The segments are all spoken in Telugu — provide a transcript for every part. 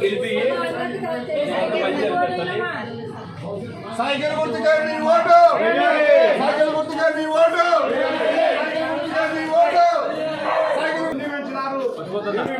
గెలిపి సైకిల్ గుర్తుగా నీ ఓటు సైకిల్ గుర్తుగా నీ ఓటు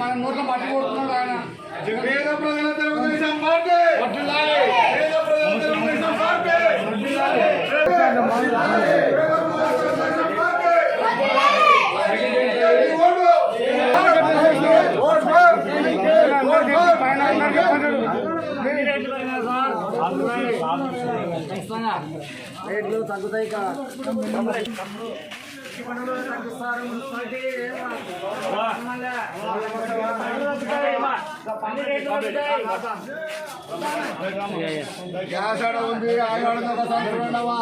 మన నోట్ల పట్టుకుంటున్నాడు ఆయన పేద ప్రజల తెలుగుదేశం పార్టీ పేద ప్రజల తెలుగుదేశం పార్టీ పేద ప్రజల తెలుగుదేశం పార్టీ నీ ఓటు ఓటు రేట్లు తగ్గుతాయి కదా గ్యాస్ ఆడ ఉంది ఆడ ఒకసారి చూడండివా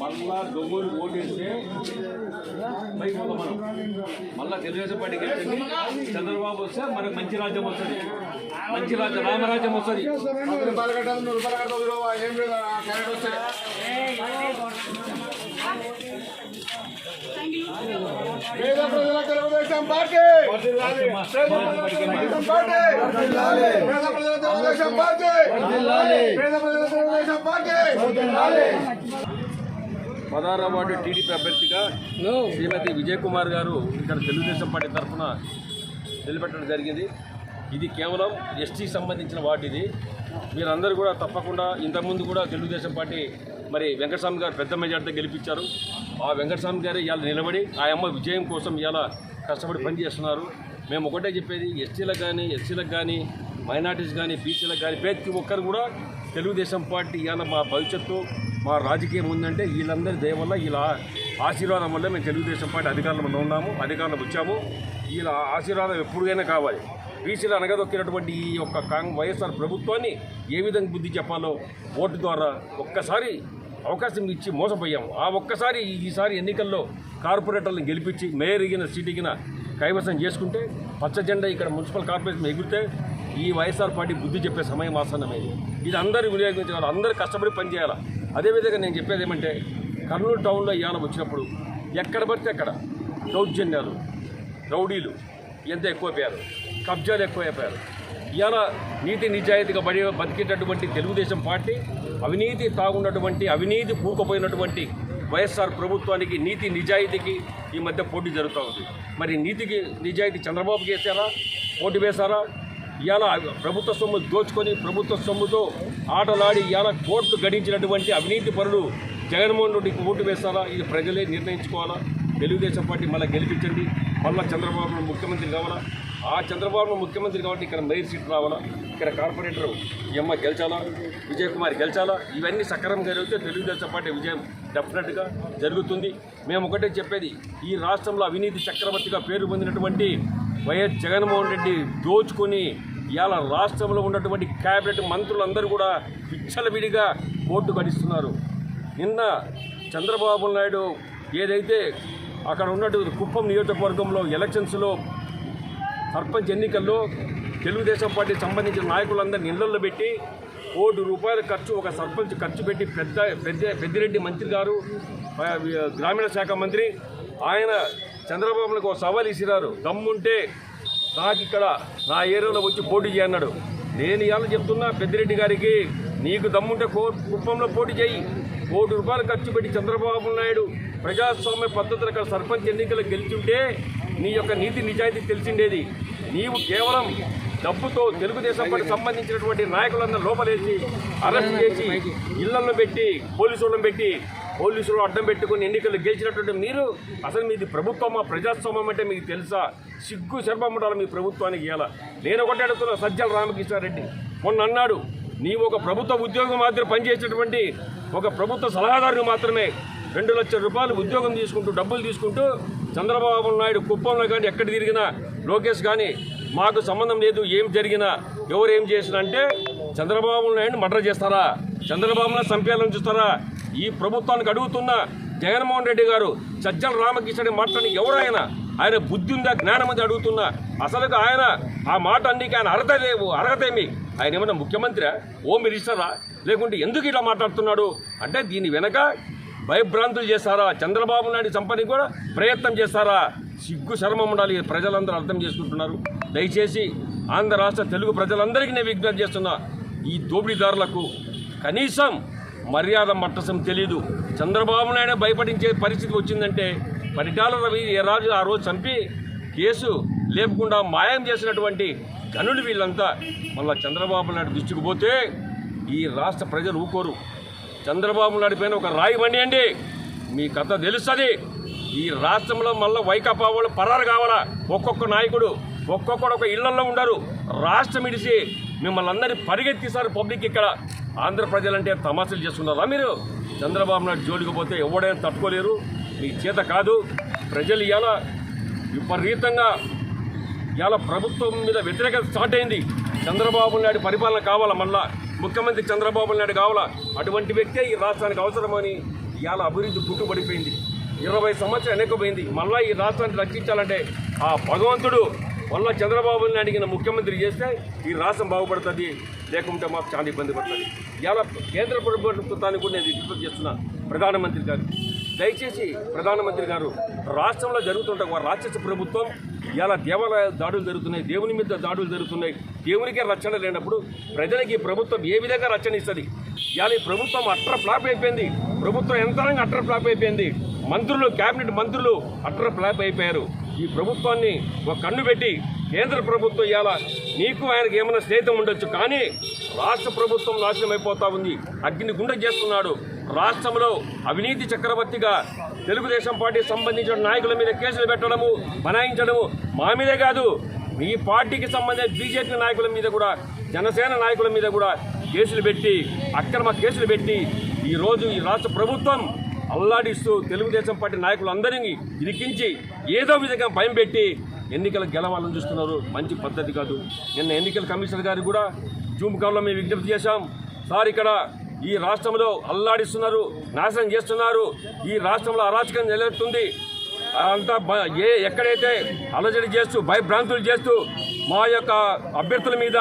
మళ్ళా దొంగలు ఓటేస్తే బయట మనం. మళ్ళా తెలుగుదేశం పార్టీ గెలిచింది చంద్రబాబు వస్తే మనకు మంచి రాజ్యం వస్తుంది. మంచి రాజ్యం రామరాజ్యం వస్తుంది. పేద ప్రజల తెలుగుదేశం పార్టీ! పేద ప్రజల తెలుగుదేశం పార్టీ! పేద ప్రజల తెలుగుదేశం పార్టీ పేద ప్రజల తెలుగుదేశం పార్టీ పదహారవ వార్డు టీడీపీ అభ్యర్థిగా శ్రీమతి విజయ్ కుమార్ గారు ఇక్కడ తెలుగుదేశం పార్టీ తరఫున నిలబెట్టడం జరిగింది. ఇది కేవలం ఎస్టీకి సంబంధించిన వార్డు ఇది. మీరందరూ కూడా తప్పకుండా ఇంతకుముందు కూడా తెలుగుదేశం పార్టీ మరి వెంకటస్వామి గారు పెద్ద మెజార్టీతో గెలిపించారు. ఆ వెంకటస్వామి గారు ఇవాళ నిలబడి ఆ అమ్మ విజయం కోసం ఇవాళ కష్టపడి పనిచేస్తున్నారు మేము ఒకటే చెప్పేది ఎస్టీలకు కానీ ఎస్సీలకు కానీ మైనార్టీస్ కానీ బీసీలకు కానీ ప్రతి ఒక్కరు కూడా తెలుగుదేశం పార్టీ ఇవాళ మా భవిష్యత్తు మా రాజకీయం ఉందంటే వీళ్ళందరి దయ వల్ల వీళ్ళ ఆశీర్వాదం వల్ల మేము తెలుగుదేశం పార్టీ అధికారంలో ఉన్నాము అధికారంలో వచ్చాము. వీళ్ళ ఆశీర్వాదం ఎప్పుడైనా కావాలి. బీసీలు అనగదొక్కినటువంటి ఈ యొక్క కాంగ్ వైఎస్ఆర్ ప్రభుత్వాన్ని ఏ విధంగా బుద్ధి చెప్పాలో ఓటు ద్వారా ఒక్కసారి అవకాశం ఇచ్చి మోసపోయాము. ఆ ఒక్కసారి ఈసారి ఎన్నికల్లో కార్పొరేటర్లను గెలిపించి మేయర్ ఇగిన సీటిగిన కైవసం చేసుకుంటే పచ్చ జెండా ఇక్కడ మున్సిపల్ కార్పొరేషన్ ఎగిరితే ఈ వైఎస్ఆర్ పార్టీ బుద్ధి చెప్పే సమయం ఆసన్నమైంది. ఇది అందరూ వినియోగించాలి అందరూ కష్టపడి పనిచేయాలి? అదేవిధంగా నేను చెప్పేది ఏమంటే కర్నూలు టౌన్లో ఇవాళ వచ్చినప్పుడు ఎక్కడ పడితే అక్కడ దౌర్జన్యాలు రౌడీలు ఎంత ఎక్కువైపోయారు కబ్జాలు ఎక్కువైపోయారు. ఇవాళ నీతి నిజాయితీగా బడి బతికేటటువంటి తెలుగుదేశం పార్టీ అవినీతి తాగున్నటువంటి అవినీతి పూకపోయినటువంటి వైఎస్ఆర్ ప్రభుత్వానికి నీతి నిజాయితీకి ఈ మధ్య పోటీ జరుగుతూ ఉంది. మరి నీతికి నిజాయితీ చంద్రబాబు చేశారా పోటీ వేశారా? ఇవాళ ప్రభుత్వ సొమ్ము దోచుకొని ప్రభుత్వ సొమ్ముతో ఆటలాడి ఇవాళ కోర్టు గడించినటువంటి అవినీతి పరులు జగన్మోహన్ రెడ్డికి ఓటు వేస్తారా? ఇది ప్రజలే నిర్ణయించుకోవాలా? తెలుగుదేశం పార్టీ మళ్ళీ గెలిపించండి. మళ్ళీ చంద్రబాబు ముఖ్యమంత్రి కావాలా? ఆ చంద్రబాబు ముఖ్యమంత్రి కాబట్టి ఇక్కడ మేయర్ సీట్ రావాలా? ఇక్కడ కార్పొరేటర్ ఎమ్మ గెలిచాలా? విజయ్ కుమార్ గెలిచాలా? ఇవన్నీ సక్రమంగా జరిగితే తెలుగుదేశం పార్టీ విజయం డెఫినెట్గా జరుగుతుంది. మేము ఒకటే చెప్పేది ఈ రాష్ట్రంలో అవినీతి చక్రవర్తిగా పేరు పొందినటువంటి వైఎస్ జగన్మోహన్ రెడ్డి దోచుకొని ఇవాళ రాష్ట్రంలో ఉన్నటువంటి క్యాబినెట్ మంత్రులందరూ కూడా విచ్చలవిడిగా కోర్టు గడిస్తున్నారు. నిన్న చంద్రబాబు నాయుడు ఏదైతే అక్కడ ఉన్నటువంటి కుప్పం నియోజకవర్గంలో ఎలక్షన్స్లో సర్పంచ్ ఎన్నికల్లో తెలుగుదేశం పార్టీకి సంబంధించిన నాయకులందరినీ ఇళ్ళలో పెట్టి కోటి రూపాయల ఖర్చు ఒక సర్పంచ్ ఖర్చు పెట్టి పెద్ద పెద్ద పెద్దిరెడ్డి మంత్రి గారు గ్రామీణ శాఖ మంత్రి ఆయన చంద్రబాబులకు ఒక సవాల్ ఇసిరారు. దమ్ముంటే నాకు ఇక్కడ నా ఏరియాలో వచ్చి పోటీ చేయన్నాడు నేను ఇవాళ చెప్తున్నా పెద్దిరెడ్డి గారికి నీకు దమ్ముంటే కో కుప్పంలో పోటీ చేయి. కోటి రూపాయలు ఖర్చు పెట్టి చంద్రబాబు నాయుడు ప్రజాస్వామ్య పద్ధతులు అక్కడ సర్పంచ్ ఎన్నికలు గెలిచుంటే నీ యొక్క నీతి నిజాయితీ తెలిసిండేది. నీవు కేవలం డబ్బుతో తెలుగుదేశం పార్టీ సంబంధించినటువంటి నాయకులందరూ లోపలేసి అరెస్ట్ చేసి ఇళ్ళలో పెట్టి పోలీసులను పెట్టి పోలీసులు అడ్డం పెట్టుకుని ఎన్నికలు గెలిచినటువంటి మీరు అసలు మీది ప్రభుత్వమా ప్రజాస్వామ్యం అంటే మీకు తెలుసా? సిగ్గు శర్మముండాలి మీ ప్రభుత్వానికి ఇవ్వాలా నేను ఒకటి అడుగుతున్నా సజ్జల రామకృష్ణారెడ్డి మొన్న అన్నాడు నీవు ఒక ప్రభుత్వ ఉద్యోగం మాత్రం పనిచేసేటువంటి ఒక ప్రభుత్వ సలహాదారుని మాత్రమే రెండు లక్షల రూపాయలు ఉద్యోగం తీసుకుంటూ డబ్బులు తీసుకుంటూ చంద్రబాబు నాయుడు కుప్పంలో కానీ ఎక్కడ తిరిగినా లోకేష్ కానీ మాకు సంబంధం లేదు ఏం జరిగినా ఎవరు ఏం చేసినా అంటే చంద్రబాబు నాయుడు మర్డర్ చేస్తారా? చంద్రబాబున నాయుడు చంపేయాలని చూస్తారా? ఈ ప్రభుత్వానికి అడుగుతున్న జగన్మోహన్ రెడ్డి గారు సజ్జల రామకృష్ణ మాటని ఎవరైనా ఆయన బుద్ధి ఉందా జ్ఞానం ఉంది అడుగుతున్నా? అసలు ఆయన ఆ మాట అన్నికి ఆయన అర్హత లేవు అర్హతేమి? ఆయన ఏమన్నా ముఖ్యమంత్రి హోమ్ మినిస్టరా? లేకుంటే ఎందుకు ఇట్లా మాట్లాడుతున్నాడు? అంటే దీని వెనక భయభ్రాంతులు చేస్తారా చంద్రబాబు నాయుడు చంపడానికి కూడా ప్రయత్నం చేస్తారా సిగ్గు శర్మం ఉండాలి ప్రజలందరూ అర్థం చేసుకుంటున్నారు. దయచేసి ఆంధ్ర రాష్ట్ర తెలుగు ప్రజలందరికీ నేను విజ్ఞప్తి చేస్తున్నా. ఈ దోపిడీదారులకు కనీసం మర్యాద మట్టసం తెలీదు. చంద్రబాబు నాయుడు భయపడించే పరిస్థితి వచ్చిందంటే పరిటాల రవి ఏ రాజు ఆ రోజు చంపి కేసు లేపకుండా మాయం చేసినటువంటి గనులు వీళ్ళంతా. మళ్ళీ చంద్రబాబు నాయుడు దృష్టికి పోతే ఈ రాష్ట్ర ప్రజలు ఊకోరు. చంద్రబాబు నాయుడు పైన ఒక రాయి వండియండి మీ కథ తెలుస్తుంది. ఈ రాష్ట్రంలో మళ్ళీ వైకాపా వాళ్ళు పరారు కావాలా? ఒక్కొక్క నాయకుడు ఒక్కొక్కడు ఒక ఇళ్ళలో ఉండరు. రాష్ట్రం ఇడిసి మిమ్మల్ని అందరినీ పరిగెత్తిస్తారు పబ్లిక్ ఇక్కడ ఆంధ్ర ప్రజలంటే తమాషలు చేస్తున్నారా మీరు? చంద్రబాబు నాయుడు జోలికి పోతే ఎవడైనా తట్టుకోలేరు. మీ చేత కాదు. ప్రజలు ఇలా విపరీతంగా ఇలా ప్రభుత్వం మీద వ్యతిరేకత స్టార్ట్ అయింది. చంద్రబాబు నాయుడు పరిపాలన కావాలా మళ్ళా? ముఖ్యమంత్రి చంద్రబాబు నాయుడు కావాలా? అటువంటి వ్యక్తే ఈ రాష్ట్రానికి అవసరమని ఇవాళ అభివృద్ధి పుట్టుబడిపోయింది. ఇరవై సంవత్సరాలు వెనకపోయింది మళ్ళీ ఈ రాష్ట్రాన్ని రక్షించాలంటే ఆ భగవంతుడు మళ్ళా చంద్రబాబు అడిగిన ముఖ్యమంత్రి చేస్తే ఈ రాష్ట్రం బాగుపడుతుంది లేకుంటే మాకు చాలా ఇబ్బంది పడుతుంది. ఇవాళ కేంద్ర ప్రభుత్వానికి కూడా నేను రిక్వెస్ట్ చేస్తున్నా ప్రధానమంత్రి గారు. దయచేసి ప్రధానమంత్రి గారు రాష్ట్రంలో జరుగుతుంటే రాక్షస ప్రభుత్వం ఇలా దేవాలయ దాడులు జరుగుతున్నాయి దేవుని మీద దాడులు జరుగుతున్నాయి. దేవునికే రక్షణ లేనప్పుడు ప్రజలకి ఈ ప్రభుత్వం ఏ విధంగా రక్షణ ఇస్తుంది? ఇవాళ ఈ ప్రభుత్వం అట్ర ఫ్లాప్ అయిపోయింది. ప్రభుత్వం యంత్రాంగం అట్ర ఫ్లాప్ అయిపోయింది? మంత్రులు కేబినెట్ మంత్రులు అట్ర ఫ్లాప్ అయిపోయారు. ఈ ప్రభుత్వాన్ని ఒక కన్ను పెట్టి కేంద్ర ప్రభుత్వం ఇవాళ నీకు ఆయనకి ఏమైనా స్నేహితం ఉండొచ్చు. కానీ రాష్ట్ర ప్రభుత్వం నాశనం అయిపోతా ఉంది. అగ్ని గుండె చేస్తున్నాడు. రాష్ట్రంలో అవినీతి చక్రవర్తిగా తెలుగుదేశం పార్టీకి సంబంధించిన నాయకుల మీద కేసులు పెట్టడము బనాయించడము మా మీదే కాదు. మీ పార్టీకి సంబంధించిన బీజేపీ నాయకుల మీద కూడా జనసేన నాయకుల మీద కూడా కేసులు పెట్టి అక్రమ కేసులు పెట్టి ఈరోజు ఈ రాష్ట్ర ప్రభుత్వం అల్లాడిస్తూ తెలుగుదేశం పార్టీ నాయకులందరినీ ఇరికించి ఏదో విధంగా భయం పెట్టి ఎన్నికలు గెలవాలని చూస్తున్నారు. మంచి పద్ధతి కాదు. నిన్న ఎన్నికల కమిషనర్ గారికి కూడా జూమ్ కాల్లో మేము విజ్ఞప్తి చేశాం. సార్ ఇక్కడ ఈ రాష్ట్రంలో అల్లాడిస్తున్నారు నాశనం చేస్తున్నారు. ఈ రాష్ట్రంలో అరాచకం నిలబెడుతుంది అంతా ఏ ఎక్కడైతే అలజడి చేస్తూ భయభ్రాంతులు చేస్తూ మా యొక్క అభ్యర్థుల మీద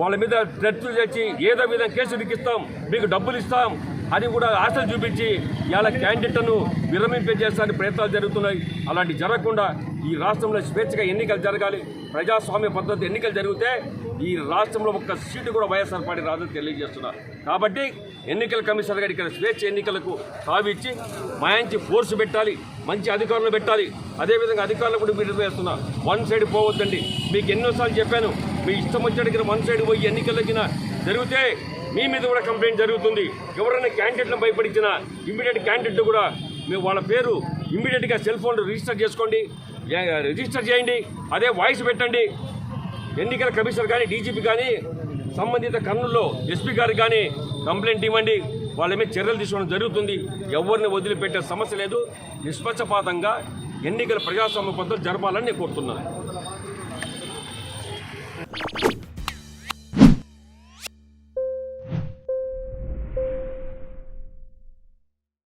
వాళ్ళ మీద థ్రెట్లు తెచ్చి ఏదో విధంగా కేసు ఇరికిస్తాం మీకు డబ్బులు ఇస్తాం. అది కూడా ఆశలు చూపించి ఇవాళ క్యాండిడేట్ను విరమింపజేసడానికి ప్రయత్నాలు జరుగుతున్నాయి. అలాంటి జరగకుండా ఈ రాష్ట్రంలో స్వేచ్ఛగా ఎన్నికలు జరగాలి. ప్రజాస్వామ్య పద్ధతి ఎన్నికలు జరిగితే ఈ రాష్ట్రంలో ఒక్క సీటు కూడా వైఎస్ఆర్ పార్టీ రాదని తెలియజేస్తున్నారు కాబట్టి ఎన్నికల కమిషనర్ గారు ఇక్కడ స్వేచ్ఛ ఎన్నికలకు తావిచ్చి మాయించి ఫోర్స్ పెట్టాలి మంచి అధికారులు పెట్టాలి. అదేవిధంగా అధికారులు కూడా మీరు వేస్తున్నా వన్ సైడ్ పోవద్దండి. మీకు ఎన్నోసార్లు చెప్పాను మీ ఇష్టం వచ్చేటికి వన్ సైడ్ పోయి ఎన్నికలకి జరిగితే మీ మీద కూడా కంప్లైంట్ జరుగుతుంది. ఎవరైనా క్యాండిడేట్లను భయపడించిన ఇమ్మీడియట్ క్యాండిడేట్ కూడా మీ వాళ్ళ పేరు ఇమ్మీడియట్గా సెల్ ఫోన్ రిజిస్టర్ చేసుకోండి. రిజిస్టర్ చేయండి. అదే వాయిస్ పెట్టండి. ఎన్నికల కమిషనర్ కానీ డీజీపీ కానీ సంబంధిత కర్నూలులో ఎస్పీ గారికి కానీ కంప్లైంట్ ఇవ్వండి. వాళ్ళ మీద చర్యలు తీసుకోవడం జరుగుతుంది. ఎవరిని వదిలిపెట్టే సమస్య లేదు. నిష్పక్షపాతంగా ఎన్నికల ప్రజాస్వామ్య పద్ధతులు జరపాలని నేను కోరుతున్నాను.